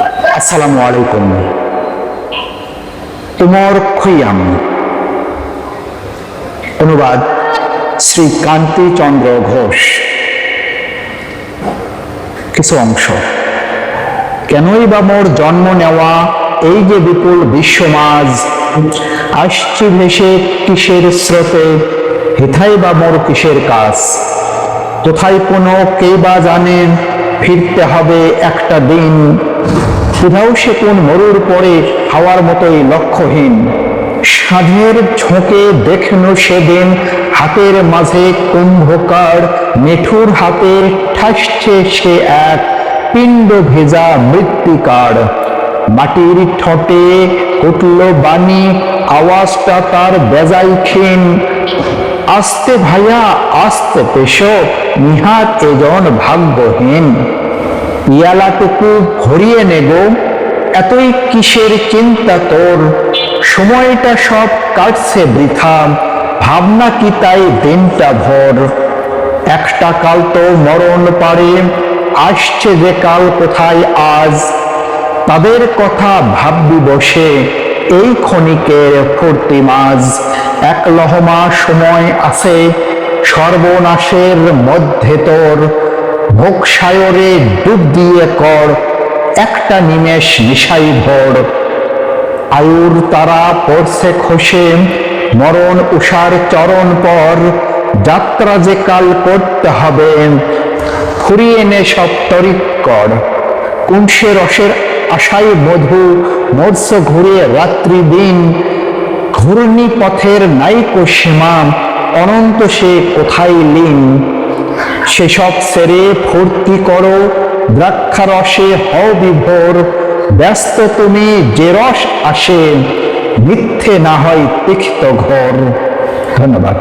আসসালামু আলাইকুম। উমর খৈয়াম। অনুবাদ শ্রী কান্তি চন্দ্র ঘোষ। কিছু অংশ। কেনই বা মোর জন্ম নেওয়া এই যে বিপুল বিশ্বমাজ আসছি ভেসে কিসের স্রোতে, হেথাই বা মোর কিসের কাজ? কোথায় কোনো কে বা জানেন ফিরতে হবে একটা দিন কোথাও সে কোন মরুর পরে হাওয়ার মতোই লক্ষ্যহীন। সাধের ঝোঁকে দেখনু সেদিন হাতের মাঝে কুম্ভকার, মেঠুর হাতে ঠাসছে সে এক পিণ্ড ভেজা মৃত্তিকার। মাটির ঠোঁটে উঠল বাণী, আওয়াজটা তার বেজাই ক্ষীণ আস্তে ভাইয়া আস্তে পেশো, নিহাত এজন ভাগ্যহীন। পিয়ালাটুকু ভরিয়ে নেব। এতই কিসের চিন্তা তোর? সময়টা সব কাটছে বৃথা। ভাবনা কি তাই দিনটা ভর? একটা কাল তো মরণ পারে, আসছে যে কাল কোথায় আজ? তাদের কথা ভাববি বসে, এই ক্ষণিকের ফুর্তি মাঝ। এক লহমা সময় আছে, সর্বনাশের মধ্যে তোর। ভোগ সায়রে ডুব দিয়ে কর, একটা নিমেষ নিশাই ভর। আয়ুর তারা পড়ছে খসে, মরণ উষার চরণ পর, যাত্রা যে কাল করতে হবে, ফুরিয়ে নে সব তরিক কর কুংসে রসের আশাই মধু মৎস্য ঘুরে রাত্রি দিন। ঘূর্ণি পথের নাইকো সীমা, অনন্ত সে কোথায় লীন? সেসব সেরে ফুর্তি করো, দ্রাক্ষারসে হও বিভোর। ব্যস্ত তুমি যে রস আসে, মিথ্যে না হয় তিক্ত ঘর। ধন্যবাদ।